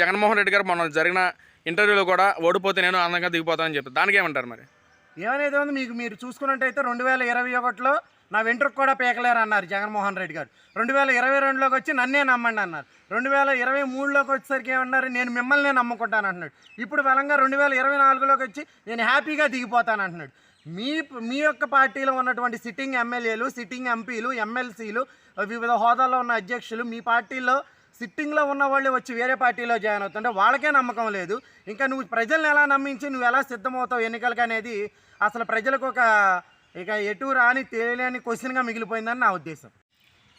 జగన్మోహన్ రెడ్డి గారు మొన్న జరిగిన ఇంటర్వ్యూలో కూడా ఓడిపోతే నేను ఆనందంగా దిగిపోతానని చెప్పి. దానికి ఏమంటారు మరి? ఏమనేది ఉంది మీకు మీరు చూసుకున్నట్టయితే రెండు వేల ఇరవై ఒకటిలో నా వెంట్రుకు కూడా పీకలేరు అన్నారు జగన్మోహన్ రెడ్డి గారు. రెండు వేల ఇరవై రెండులోకి వచ్చి నన్నే నమ్మండి అన్నారు. రెండు వేల ఇరవై మూడులోకి వచ్చేసరికి ఏమన్నారు? నేను మిమ్మల్ని నమ్ముకుంటాను అంటున్నాడు ఇప్పుడు బలంగా రెండు వేల ఇరవై నాలుగులోకి వచ్చి నేను హ్యాపీగా దిగిపోతాను అంటున్నాడు మీ మీ యొక్క పార్టీలో ఉన్నటువంటి సిట్టింగ్ ఎమ్మెల్యేలు సిట్టింగ్ ఎంపీలు ఎమ్మెల్సీలు వివిధ హోదాల్లో ఉన్న అధ్యక్షులు మీ పార్టీలో సిట్టింగ్లో ఉన్న వాళ్ళు వచ్చి వేరే పార్టీలో జాయిన్ అవుతుంటే వాళ్ళకే నమ్మకం లేదు. ఇంకా నువ్వు ప్రజల్ని ఎలా నమ్మించి నువ్వు ఎలా సిద్ధమవుతావు ఎన్నికలకు అనేది అసలు ప్రజలకు ఒక ఇక ఎటు రాని తెలియని క్వశ్చన్గా మిగిలిపోయిందని నా ఉద్దేశం.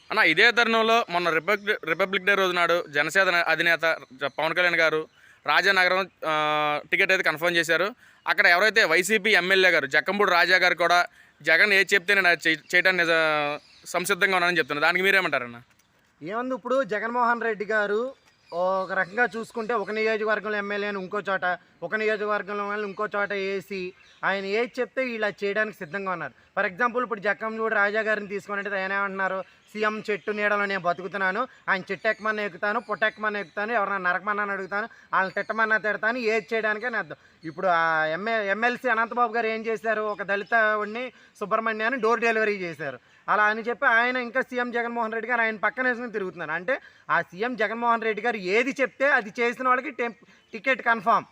అన్న ఇదే తరుణంలో మొన్న రిపబ్లిక్ రిపబ్లిక్ డే రోజు నాడు జనసేన అధినేత పవన్ కళ్యాణ్ గారు రాజానగరం టికెట్ అయితే కన్ఫర్మ్ చేశారు. అక్కడ ఎవరైతే వైసీపీ ఎమ్మెల్యే గారు జక్కంపూడి రాజా గారు కూడా జగన్ ఏది చెప్తే నేను చేయడానికి నిజ సంసిద్ధంగా ఉన్నానని చెప్తున్నాను దానికి మీరేమంటారన్నా? ఏముంది ఇప్పుడు జగన్మోహన్ రెడ్డి గారు ఒక రకంగా చూసుకుంటే ఒక నియోజకవర్గంలో ఎమ్మెల్యేని ఇంకో చోట ఒక నియోజకవర్గంలో ఇంకో చోట వేసి ఆయన ఏది చెప్తే ఇలా చేయడానికి సిద్ధంగా ఉన్నారు. ఫర్ ఎగ్జాంపుల్ ఇప్పుడు జక్కంలూడి రాజా గారిని తీసుకున్నట్టు ఆయన ఏమంటున్నారు? సీఎం చెట్టు నీడలో నేను బతుకుతున్నాను. ఆయన చెట్టు ఎక్కమని ఎక్కుతాను పొట్ట ఎక్కుతాను ఎవరైనా నరకమని అడుగుతాను వాళ్ళని తిట్టమన్నా తిడతాను ఏది చేయడానికే నేను అర్థం. ఇప్పుడు ఆ ఎంఏ ఎమ్మెల్సీ అనంతబాబు గారు ఏం చేశారు? ఒక దళితని సుబ్రహ్మణ్యాన్ని డోర్ డెలివరీ చేశారు. అలా అని చెప్పి ఆయన ఇంకా సీఎం జగన్మోహన్ రెడ్డి గారు ఆయన పక్కన వేసుకుని తిరుగుతున్నారు. అంటే ఆ సీఎం జగన్మోహన్ రెడ్డి గారు ఏది చెప్తే అది చేసిన వాళ్ళకి టెంప్ టికెట్ కన్ఫామ్.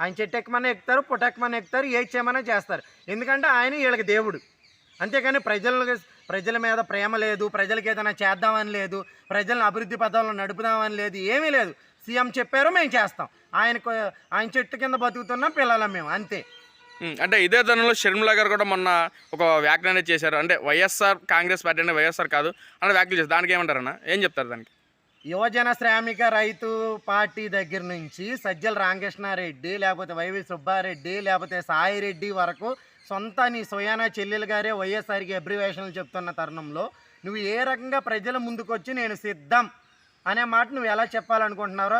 ఆయన చెట్టు ఎక్కమని ఎక్కుతారు పొట్ట ఎక్కుతారు ఏది చేయమని చేస్తారు. ఎందుకంటే ఆయన వీళ్ళకి దేవుడు. అంతేకాని ప్రజలకు ప్రజల మీద ప్రేమ లేదు ప్రజలకి ఏదైనా చేద్దామని లేదు ప్రజలను అభివృద్ధి పథంలో నడుపుదామని లేదు ఏమీ లేదు. సీఎం చెప్పారు మేము చేస్తాం. ఆయనకు ఆయన చెట్టు కింద బతుకుతున్నాం పిల్లలం మేము అంతే. అంటే ఇదే తరుణంలో షర్మిల గారు కూడా మొన్న ఒక వ్యాఖ్యలు అనేది చేశారు. అంటే వైఎస్ఆర్ కాంగ్రెస్ పార్టీ అంటే వైఎస్ఆర్ కాదు అని వ్యాఖ్యలు చేశారు. దానికి ఏమంటారన్న? ఏం చెప్తారు దానికి? యువజన శ్రామిక రైతు పార్టీ దగ్గర నుంచి సజ్జల రామకృష్ణారెడ్డి లేకపోతే వైవి సుబ్బారెడ్డి లేకపోతే సాయిరెడ్డి వరకు సొంత నీ స్వయాన చెల్లెలు గారే వైఎస్ఆర్కి అబ్రివేషన్లు చెప్తున్న తరుణంలో నువ్వు ఏ రకంగా ప్రజల ముందుకొచ్చి నేను సిద్ధం అనే మాట నువ్వు ఎలా చెప్పాలనుకుంటున్నారో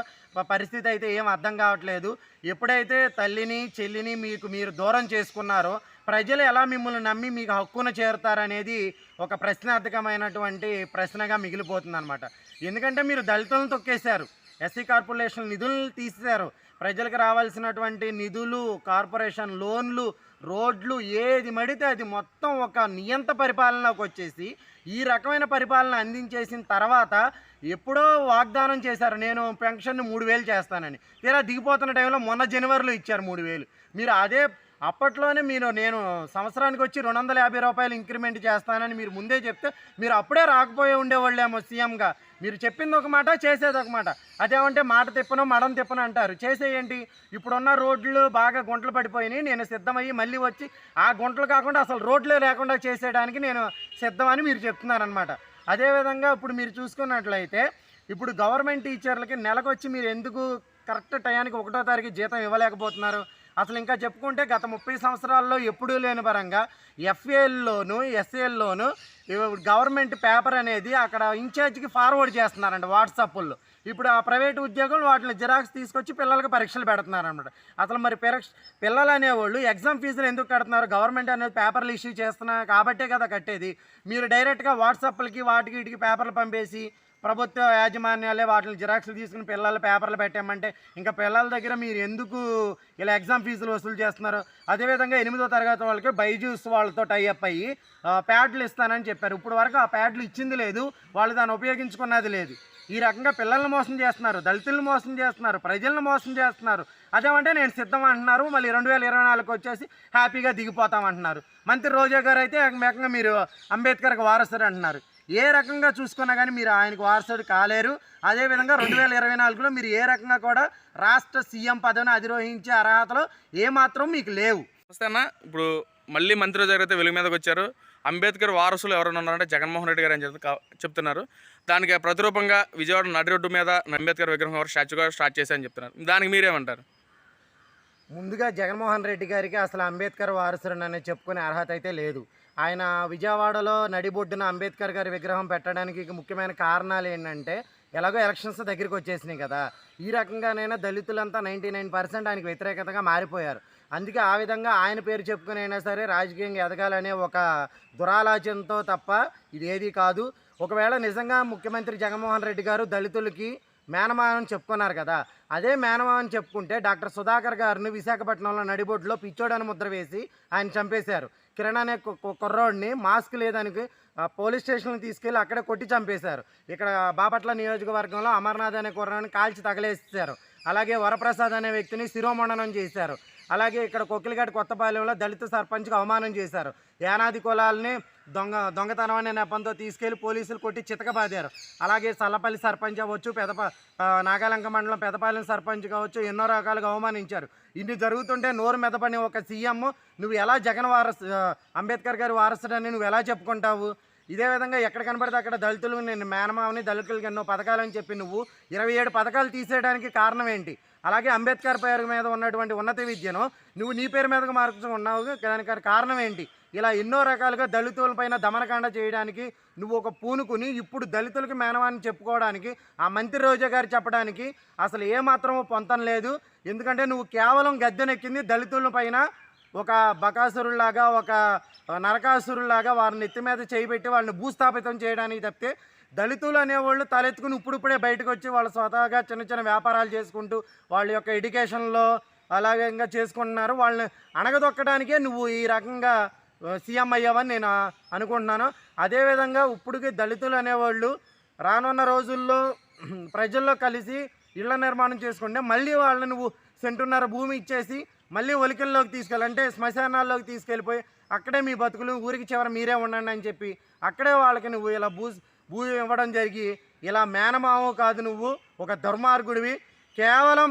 పరిస్థితి అయితే ఏం అర్థం కావట్లేదు. ఎప్పుడైతే తల్లిని చెల్లిని మీకు మీరు దూరం చేసుకున్నారో ప్రజలు ఎలా మిమ్మల్ని నమ్మి మీకు హక్కున చేరుతారనేది ఒక ప్రశ్నార్థకమైనటువంటి ప్రశ్నగా మిగిలిపోతుంది అనమాట ఎందుకంటే మీరు దళితులను తొక్కేశారు. ఎస్సీ కార్పొరేషన్ నిధులను తీసేశారు. ప్రజలకు రావాల్సినటువంటి నిధులు కార్పొరేషన్ లోన్లు రోడ్లు ఏది మడితే అది మొత్తం ఒక నియంత పరిపాలనలోకి వచ్చేసి ఈ రకమైన పరిపాలన అందించేసిన తర్వాత ఎప్పుడో వాగ్దానం చేశారు నేను పెన్షన్ మూడు వేలు చేస్తానని. తీరా దిగిపోతున్న టైంలో మొన్న జనవరిలో ఇచ్చారు మూడు వేలు. మీరు అదే అప్పట్లోనే మీరు నేను సంవత్సరానికి వచ్చి రెండు వందల యాభై రూపాయలు ఇంక్రిమెంట్ చేస్తానని మీరు ముందే చెప్తే మీరు అప్పుడే రాకపోయే ఉండేవాళ్ళేమో సీఎంగా. మీరు చెప్పింది ఒక మాట చేసేది ఒక మాట. అదేమంటే మాట తిప్పను మడం తిప్పను అంటారు. చేసేయండి. ఇప్పుడున్న రోడ్లు బాగా గుంటలు పడిపోయినాయి. నేను సిద్ధమయ్యి మళ్ళీ వచ్చి ఆ గుంటలు కాకుండా అసలు రోడ్లే లేకుండా చేసేయడానికి నేను సిద్ధమని మీరు చెప్తున్నారనమాట అదేవిధంగా ఇప్పుడు మీరు చూసుకున్నట్లయితే ఇప్పుడు గవర్నమెంట్ టీచర్లకి నెలకొచ్చి మీరు ఎందుకు కరెక్ట్ టయానికి ఒకటో తారీఖు జీతం ఇవ్వలేకపోతున్నారు? అసలు ఇంకా చెప్పుకుంటే గత ముప్పై సంవత్సరాల్లో ఎప్పుడూ లేని పరంగా ఎఫ్ఏల్లోను ఎస్ఏల్లోను గవర్నమెంట్ పేపర్ అనేది అక్కడ ఇన్ఛార్జ్కి ఫార్వర్డ్ చేస్తున్నారంట వాట్సాప్ల్లో ఇప్పుడు ఆ ప్రైవేట్ ఉద్యోగులు వాటిని జిరాక్స్ తీసుకొచ్చి పిల్లలకు పరీక్షలు పెడుతున్నారన్నమాట. అసలు మరి పరీక్ష పిల్లలు అనేవాళ్ళు ఎగ్జామ్ ఫీజులు ఎందుకు కడుతున్నారు? గవర్నమెంట్ అనేది పేపర్లు ఇష్యూ చేస్తున్నా కాబట్టే కదా కట్టేది. మీరు డైరెక్ట్గా వాట్సాప్లకి వాటికి వీటికి పేపర్లు పంపేసి ప్రభుత్వ యాజమాన్యాలే వాటిని జిరాక్స్లు తీసుకుని పిల్లల పేపర్లు పెట్టామంటే ఇంకా పిల్లల దగ్గర మీరు ఎందుకు ఇలా ఎగ్జామ్ ఫీజులు వసూలు చేస్తున్నారు? అదేవిధంగా ఎనిమిదో తరగతి వాళ్ళకి బైజూస్ వాళ్ళతో టైఅప్ అయ్యి ప్యాడ్లు ఇస్తానని చెప్పారు. ఇప్పుడు వరకు ఆ ప్యాడ్లు ఇచ్చింది లేదు. వాళ్ళు దాన్ని ఉపయోగించుకున్నది లేదు. ఈ రకంగా పిల్లల్ని మోసం చేస్తున్నారు దళితులను మోసం చేస్తున్నారు ప్రజలను మోసం చేస్తున్నారు. అదేమంటే నేను సిద్ధం అంటున్నారు మళ్ళీ రెండు వేల ఇరవై నాలుగుకి వచ్చేసి హ్యాపీగా దిగిపోతాం అంటున్నారు. మంత్రి రోజా గారు అయితే ఏకంగా మీరు అంబేద్కర్కి వారసుడు అంటున్నారు. ఏ రకంగా చూసుకున్నా కానీ మీరు ఆయనకు వారసుడు కాలేరు. అదేవిధంగా రెండు వేల ఇరవై నాలుగులో మీరు ఏ రకంగా కూడా రాష్ట్ర సీఎం పదవిని అధిరోహించే అర్హతలు ఏమాత్రం మీకు లేవు. నమస్తే అన్న. ఇప్పుడు మళ్ళీ మంత్రి అయితే వెలుగు మీదకి వచ్చారు. అంబేద్కర్ వారసులు ఎవరైనా ఉన్నారంటే జగన్మోహన్ రెడ్డి గారు అని చెప్తున్నారు. దానికి ప్రతిరూపంగా విజయవాడ నడి రోడ్డు మీద అంబేద్కర్ విగ్రహం ఎవరు స్టాచ్యూగా స్టార్ట్ చేశారని చెప్తున్నారు. దానికి మీరేమంటారు? ముందుగా జగన్మోహన్ రెడ్డి గారికి అసలు అంబేద్కర్ వారసుడు అనేది చెప్పుకునే అర్హత అయితే లేదు. ఆయన విజయవాడలో నడిబొడ్డున అంబేద్కర్ గారి విగ్రహం పెట్టడానికి ముఖ్యమైన కారణాలు ఏంటంటే ఎలాగో ఎలక్షన్స్ దగ్గరికి వచ్చేసినాయి కదా. ఈ రకంగానైనా దళితులంతా నైంటీ నైన్ పర్సెంట్ ఆయనకు వ్యతిరేకతగా మారిపోయారు. అందుకే ఆ విధంగా ఆయన పేరు చెప్పుకుని అయినా సరే రాజకీయంగా ఎదగాలనే ఒక దురాలోచనతో తప్ప ఇదేది కాదు. ఒకవేళ నిజంగా ముఖ్యమంత్రి జగన్మోహన్ రెడ్డి గారు దళితులకి మేనమావని చెప్పుకున్నారు కదా అదే మేనమామని చెప్పుకుంటే డాక్టర్ సుధాకర్ గారిని విశాఖపట్నంలో నడిబొడ్డులో పిచ్చోడని ముద్ర వేసి ఆయన చంపేశారు. కిరణ్ అనే కు- కుర్రోడిని మాస్క్ లేదానికి పోలీస్ స్టేషన్కి తీసుకెళ్ళి అక్కడే కొట్టి చంపేశారు. ఇక్కడ బాపట్ల నియోజకవర్గంలో అమర్నాథ్ అనే కుర్రాన్ని కాల్చి తగలేసారు అలాగే వరప్రసాద్ అనే వ్యక్తిని శిరోమండనం చేశారు. అలాగే ఇక్కడ కొక్కిలిఘాట్ కొత్తపాలెంలో దళిత సర్పంచ్కి అవమానం చేశారు. యానాది కులాలని దొంగ దొంగతనం అనే నెపంతో తీసుకెళ్ళి పోలీసులు కొట్టి చితకబాదారు. అలాగే సల్లపల్లి సర్పంచ్ అవ్వచ్చు పెదప నాగాలంక మండలం పెదపాలెం సర్పంచ్ కావచ్చు ఎన్నో రకాలుగా అవమానించారు. ఇన్ని జరుగుతుంటే నోరు మెదపని ఒక సీఎం నువ్వు ఎలా జగన్ వారసు అంబేద్కర్ గారి వారసుడని నువ్వు ఎలా చెప్పుకుంటావు? ఇదే విధంగా ఎక్కడ కనబడితే అక్కడ దళితులు నేను మేనమావని దళితులకి ఎన్నో పథకాలు అని చెప్పి నువ్వు ఇరవై ఏడు పథకాలు తీసేయడానికి కారణం ఏంటి? అలాగే అంబేద్కర్ పేరు మీద ఉన్నటువంటి ఉన్నత విద్యను నువ్వు నీ పేరు మీదకు మార్చుకున్నావు దానికి కారణం ఏంటి? ఇలా ఎన్నో రకాలుగా దళితులపైన దమనకాండ చేయడానికి నువ్వు ఒక పూనుకుని ఇప్పుడు దళితులకి మేనవాన్ని చెప్పుకోవడానికి ఆ మంత్రి రోజా గారు చెప్పడానికి అసలు ఏమాత్రం పొంతం లేదు. ఎందుకంటే నువ్వు కేవలం గద్దెనెక్కింది దళితుల పైన ఒక బకాసురులాగా ఒక నరకాసురులాగా వారిని ఎత్తి మీద చేయిబెట్టి వాళ్ళని భూస్థాపితం చేయడానికి తప్పితే దళితులు అనేవాళ్ళు తలెత్తుకుని ఇప్పుడిప్పుడే బయటకు వచ్చి వాళ్ళు స్వతహాగా చిన్న చిన్న వ్యాపారాలు చేసుకుంటూ వాళ్ళ యొక్క ఎడ్యుకేషన్లో అలాగే ఇంకా చేసుకుంటున్నారు. వాళ్ళని అణగదొక్కడానికే నువ్వు ఈ రకంగా సీఎం అయ్యావని నేను అనుకుంటున్నాను. అదేవిధంగా ఇప్పుడుకి దళితులు అనేవాళ్ళు రానున్న రోజుల్లో ప్రజల్లో కలిసి ఇళ్ళ నిర్మాణం చేసుకుంటే మళ్ళీ వాళ్ళని నువ్వు సెంటున్నర భూమి ఇచ్చేసి మళ్ళీ ఒలికల్లోకి తీసుకెళ్ళాలంటే శ్మశానాల్లోకి తీసుకెళ్ళిపోయి అక్కడే మీ బతుకులు ఊరికి చివర మీరే ఉండండి అని చెప్పి అక్కడే వాళ్ళకి నువ్వు ఇలా భూ భూ ఇవ్వడం జరిగి ఇలా మేనమావ కాదు నువ్వు ఒక దుర్మార్గుడివి. కేవలం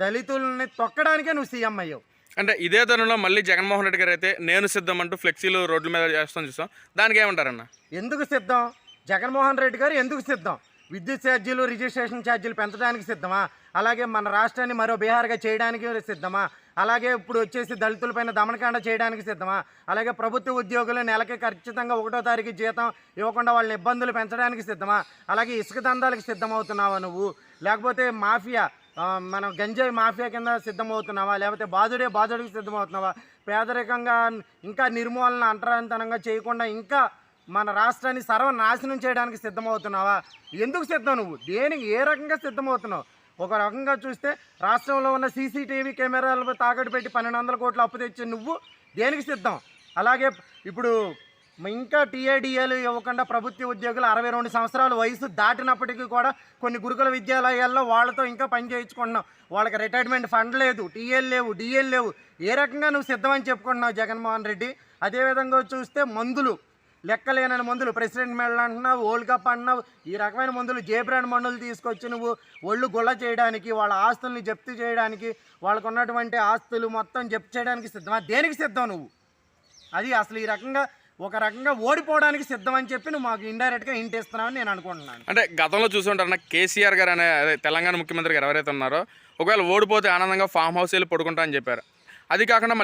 దళితుల్ని తొక్కడానికే నువ్వు సీఎం అయ్యావు. అంటే ఇదే తరుణంలో మళ్ళీ జగన్మోహన్ రెడ్డి గారు అయితే నేను సిద్ధం అంటూ ఫ్లెక్సీలు రోడ్ల మీద చేస్తాం చూసాం. దానికి ఏమంటారన్న? ఎందుకు సిద్ధం? జగన్మోహన్ రెడ్డి గారు ఎందుకు సిద్ధం? విద్యుత్ ఛార్జీలు రిజిస్ట్రేషన్ ఛార్జీలు పెంచడానికి సిద్ధమా? అలాగే మన రాష్ట్రాన్ని మరో బీహార్గా చేయడానికి సిద్ధమా? అలాగే ఇప్పుడు వచ్చేసి దళితులపైన దమనకాండ చేయడానికి సిద్ధమా? అలాగే ప్రభుత్వ ఉద్యోగులు నెలకి ఖచ్చితంగా ఒకటో తారీఖు జీతం ఇవ్వకుండా వాళ్ళని ఇబ్బందులు పెంచడానికి సిద్ధమా? అలాగే ఇసుక దందాలకు సిద్ధమవుతున్నావా నువ్వు? లేకపోతే మాఫియా మనం గంజాయి మాఫియా కింద సిద్ధమవుతున్నావా? లేకపోతే బాధుడే బాధుడికి సిద్ధమవుతున్నావా? పేదరికంగా ఇంకా నిర్మూలన అంటరాంతనంగా చేయకుండా ఇంకా మన రాష్ట్రాన్ని సర్వనాశనం చేయడానికి సిద్ధమవుతున్నావా? ఎందుకు సిద్ధం నువ్వు? దేనికి ఏ రకంగా సిద్ధమవుతున్నావు? ఒక రకంగా చూస్తే రాష్ట్రంలో ఉన్న సీసీటీవీ కెమెరాలు తాకట్టు పెట్టి పన్నెండు వందల కోట్లు అప్పు తెచ్చి నువ్వు దేనికి సిద్ధం? అలాగే ఇప్పుడు ఇంకా టీఏడిఏలు ఇవ్వకుండా ప్రభుత్వ ఉద్యోగులు అరవై రెండు సంవత్సరాల వయసు దాటినప్పటికీ కూడా కొన్ని గురుకుల విద్యాలయాల్లో వాళ్ళతో ఇంకా పని చేయించుకుంటున్నావు వాళ్ళకి రిటైర్మెంట్ ఫండ్ లేదు టీఏలు లేవు డిఏలు లేవు. ఏ రకంగా నువ్వు సిద్ధమని చెప్పుకుంటున్నావు జగన్మోహన్ రెడ్డి? అదేవిధంగా చూస్తే మందులు లెక్కలేనని మందులు. ప్రెసిడెంట్ మెడల్ అంటున్నావు వరల్డ్ కప్ అంటున్నావు. ఈ రకమైన మందులు జే బ్రాండ్ మందులు తీసుకొచ్చి నువ్వు ఒళ్ళు గుల్ల చేయడానికి వాళ్ళ ఆస్తుల్ని జప్తు చేయడానికి వాళ్ళకు ఉన్నటువంటి ఆస్తులు మొత్తం జప్తు చేయడానికి సిద్ధమా? దేనికి సిద్ధం నువ్వు? అది అసలు ఈ రకంగా ఒక రకంగా ఓడిపోవడానికి సిద్ధం అని చెప్పి నువ్వు మాకు ఇండైరెక్ట్గా హింట్ ఇస్తున్నావని నేను అనుకుంటున్నాను. అంటే గతంలో చూసుంటారన్న కేసీఆర్ గారు అనే అదే తెలంగాణ ముఖ్యమంత్రి గారు ఎవరైతే ఉన్నారో ఒకవేళ ఓడిపోతే ఆనందంగా ఫామ్ హౌస్ వెళ్ళి పడుకుంటా అని చెప్పారు. అది కాకుండా మళ్ళీ